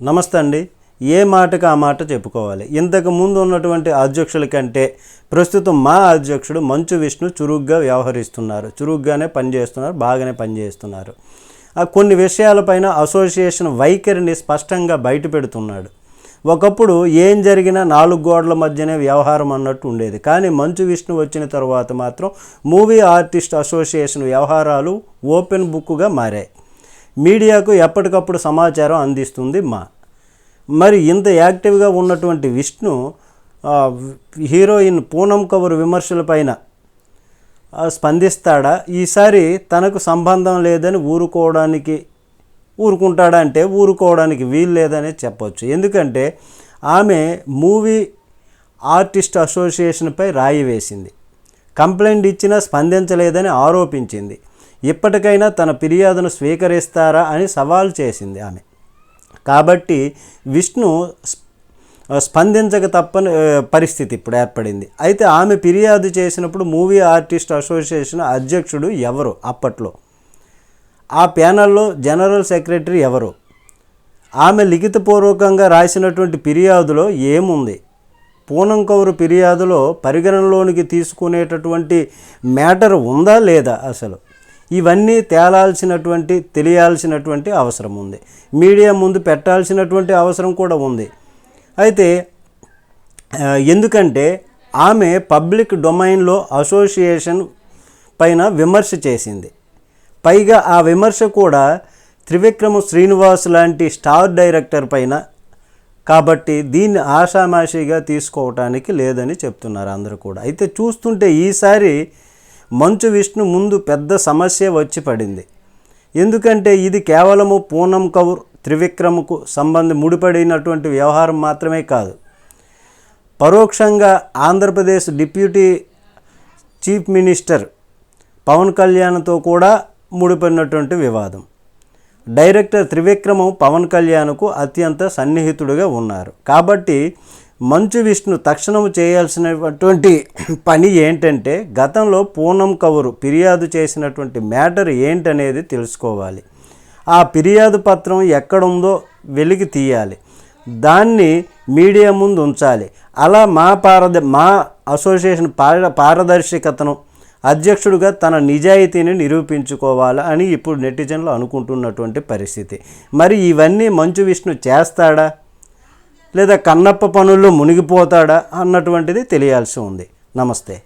నమస్తే అండి. ఏ మాటకు ఆ మాట చెప్పుకోవాలి? ఇంతకు ముందు ఉన్నటువంటి అధ్యక్షుల కంటే ప్రస్తుతం మా అధ్యక్షుడు మంచు విష్ణు చురుగ్గా వ్యవహరిస్తున్నారు. చురుగ్గానే పనిచేస్తున్నారు బాగానే పనిచేస్తున్నారు ఆ కొన్ని విషయాలపైన అసోసియేషన్ వైఖరిని స్పష్టంగా బయటపెడుతున్నాడు ఒకప్పుడు ఏం జరిగినా నాలుగు గోడల మధ్యనే వ్యవహారం అన్నట్టు ఉండేది. కానీ మంచు విష్ణు వచ్చిన తర్వాత మాత్రం మూవీ ఆర్టిస్ట్ అసోసియేషన్ వ్యవహారాలు ఓపెన్ బుక్గా మారాయి. మీడియాకు ఎప్పటికప్పుడు సమాచారం అందిస్తుంది మా. మరి ఇంత యాక్టివ్గా ఉన్నటువంటి విష్ణు హీరోయిన్ పూనం కవర్ విమర్శలపైన స్పందిస్తాడా? ఈసారి తనకు సంబంధం లేదని ఊరుకోవడానికి ఊరుకుంటాడా అంటే ఊరుకోవడానికి వీలు లేదని చెప్పొచ్చు. ఎందుకంటే ఆమె మూవీ ఆర్టిస్ట్ అసోసియేషన్పై రాయి వేసింది. కంప్లైంట్ ఇచ్చినా స్పందించలేదని ఆరోపించింది. ఇప్పటికైనా తన ఫిర్యాదును స్వీకరిస్తారా అని సవాల్ చేసింది ఆమె. కాబట్టి విష్ణు స్పందించక తప్పని పరిస్థితి ఇప్పుడు ఏర్పడింది. అయితే ఆమె ఫిర్యాదు చేసినప్పుడు మూవీ ఆర్టిస్ట్ అసోసియేషన్ అధ్యక్షుడు ఎవరు అప్పట్లో? ఆ ప్యానల్లో జనరల్ సెక్రటరీ ఎవరు? ఆమె లిఖితపూర్వకంగా రాసినటువంటి ఫిర్యాదులో ఏముంది? పూనం కౌరు ఫిర్యాదులో పరిగణనలోనికి తీసుకునేటటువంటి మ్యాటర్ ఉందా లేదా అసలు? ఇవన్నీ తేలాల్సినటువంటి తెలియాల్సినటువంటి అవసరం ఉంది. మీడియా ముందు పెట్టాల్సినటువంటి అవసరం కూడా ఉంది. అయితే ఎందుకంటే ఆమె పబ్లిక్ డొమైన్లో అసోసియేషన్ పైన విమర్శ చేసింది. పైగా ఆ విమర్శ కూడా త్రివిక్రమ శ్రీనివాస్ లాంటి స్టార్ డైరెక్టర్ పైన కాబట్టి దీన్ని ఆషామాషిగా తీసుకోవటానికి లేదని చెప్తున్నారు అందరూ కూడా. అయితే చూస్తుంటే ఈసారి మంచు విష్ణు ముందు పెద్ద సమస్య వచ్చి పడింది. ఎందుకంటే ఇది కేవలము పూనం కౌర్ త్రివిక్రమ్కు సంబంధి ముడిపడినటువంటి వ్యవహారం మాత్రమే కాదు. పరోక్షంగా Andhra Pradesh deputy chief minister Pawan కళ్యాణ్తో కూడా ముడిపడినటువంటి వివాదం. డైరెక్టర్ త్రివిక్రమం పవన్ కళ్యాణ్కు అత్యంత సన్నిహితుడిగా ఉన్నారు. కాబట్టి మంచు విష్ణు తక్షణము చేయాల్సినటువంటి పని ఏంటంటే గతంలో పూనం కవరు ఫిర్యాదు చేసినటువంటి మ్యాటర్ ఏంటనేది తెలుసుకోవాలి. ఆ ఫిర్యాదు పత్రం ఎక్కడుందో వెలికి తీయాలి. దాన్ని మీడియా ముందు ఉంచాలి. అలా మా పారద మా అసోసియేషన్ పార పారదర్శకతను అధ్యక్షుడిగా తన నిజాయితీని నిరూపించుకోవాలి అని ఇప్పుడు నెటిజన్లు అనుకుంటున్నటువంటి పరిస్థితి. మరి ఇవన్నీ మంచు విష్ణు చేస్తాడా? లేదా కన్నప్ప పనుల్లో మునిగిపోతాడా అన్నటువంటిది తెలియాల్సి ఉంది. నమస్తే.